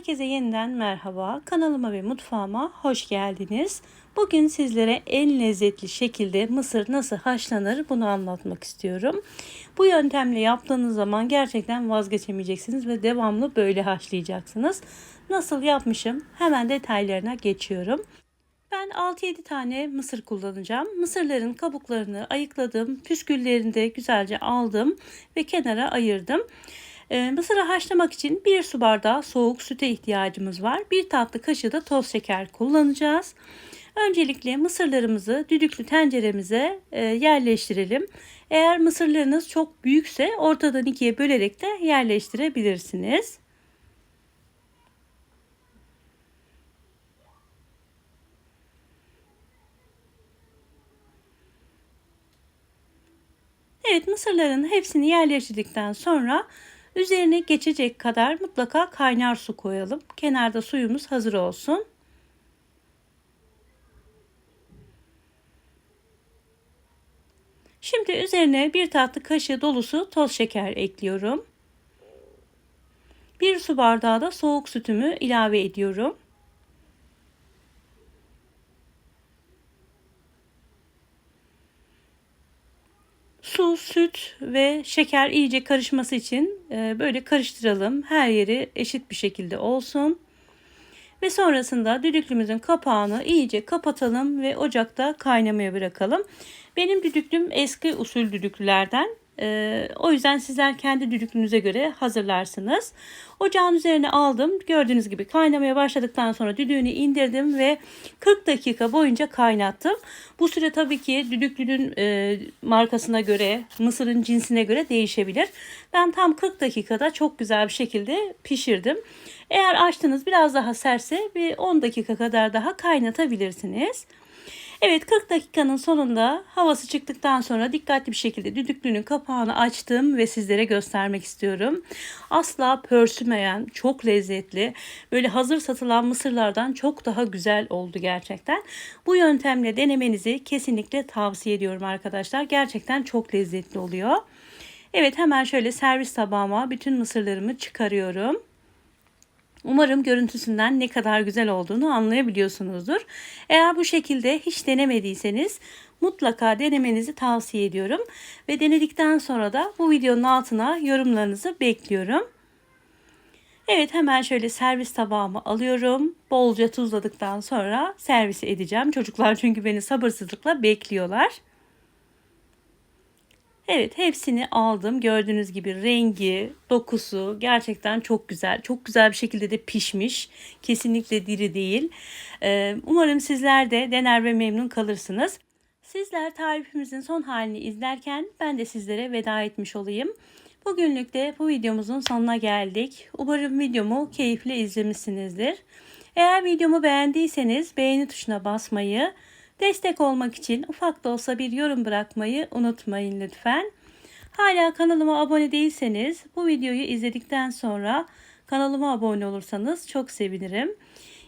Herkese yeniden merhaba. Kanalıma ve mutfağıma hoş geldiniz. Bugün sizlere en lezzetli şekilde mısır nasıl haşlanır bunu anlatmak istiyorum. Bu yöntemle yaptığınız zaman gerçekten vazgeçemeyeceksiniz ve devamlı böyle haşlayacaksınız. Nasıl yapmışım? Hemen detaylarına geçiyorum. Ben 6-7 tane mısır kullanacağım. Mısırların kabuklarını ayıkladım. Püsküllerini de güzelce aldım ve kenara ayırdım. Ee, mısırı haşlamak için 1 su bardağı soğuk süte ihtiyacımız var. 1 tatlı kaşığı da toz şeker kullanacağız. Öncelikle mısırlarımızı düdüklü tenceremize e, yerleştirelim. Eğer mısırlarınız çok büyükse ortadan ikiye bölerek de yerleştirebilirsiniz. Evet mısırların hepsini yerleştirdikten sonra üzerine geçecek kadar mutlaka kaynar su koyalım. Kenarda suyumuz hazır olsun. Şimdi üzerine bir tatlı kaşığı dolusu toz şeker ekliyorum. Bir su bardağı da soğuk sütümü ilave ediyorum. Su, süt ve şeker iyice karışması için e, böyle karıştıralım. Her yeri eşit bir şekilde olsun. Ve sonrasında düdüklümüzün kapağını iyice kapatalım ve ocakta kaynamaya bırakalım. Benim düdüklüm eski usul düdüklülerden. Ee, o yüzden sizler kendi düdüklünüze göre hazırlarsınız. Ocağın üzerine aldım. Gördüğünüz gibi kaynamaya başladıktan sonra düdüğünü indirdim ve 40 dakika boyunca kaynattım. Bu süre tabii ki düdüklünün e, markasına göre, mısırın cinsine göre değişebilir. Ben tam 40 dakikada çok güzel bir şekilde pişirdim. Eğer açtınız biraz daha serse bir 10 dakika kadar daha kaynatabilirsiniz. Evet 40 dakikanın sonunda havası çıktıktan sonra dikkatli bir şekilde düdüklünün kapağını açtım ve sizlere göstermek istiyorum. Asla pörsümeyen, çok lezzetli, böyle hazır satılan mısırlardan çok daha güzel oldu gerçekten. Bu yöntemle denemenizi kesinlikle tavsiye ediyorum arkadaşlar. Gerçekten çok lezzetli oluyor. Evet hemen şöyle servis tabağıma bütün mısırlarımı çıkarıyorum. Umarım görüntüsünden ne kadar güzel olduğunu anlayabiliyorsunuzdur. Eğer bu şekilde hiç denemediyseniz mutlaka denemenizi tavsiye ediyorum. Ve denedikten sonra da bu videonun altına yorumlarınızı bekliyorum. Evet hemen şöyle servis tabağımı alıyorum. Bolca tuzladıktan sonra servis edeceğim. Çocuklar çünkü beni sabırsızlıkla bekliyorlar. Evet hepsini aldım. Gördüğünüz gibi rengi, dokusu gerçekten çok güzel. Çok güzel bir şekilde de pişmiş. Kesinlikle diri değil. Ee, umarım sizler de dener ve memnun kalırsınız. Sizler tarifimizin son halini izlerken ben de sizlere veda etmiş olayım. Bugünlük de bu videomuzun sonuna geldik. Umarım videomu keyifle izlemişsinizdir. Eğer videomu beğendiyseniz beğeni tuşuna basmayı, Destek olmak için ufak da olsa bir yorum bırakmayı unutmayın lütfen. Hala kanalıma abone değilseniz bu videoyu izledikten sonra kanalıma abone olursanız çok sevinirim.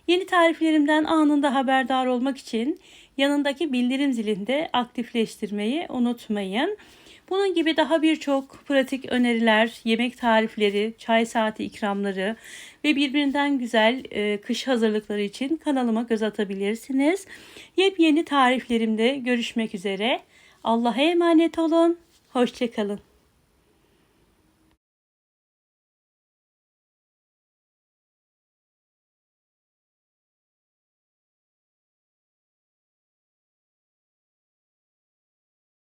Yeni tariflerimden anında haberdar olmak için yanındaki bildirim zilinde aktifleştirmeyi unutmayın. Bunun gibi daha birçok pratik öneriler, yemek tarifleri, çay saati ikramları ve birbirinden güzel e, kış hazırlıkları için kanalıma göz atabilirsiniz. Yepyeni tariflerimde görüşmek üzere. Allah'a emanet olun. Hoşçakalın.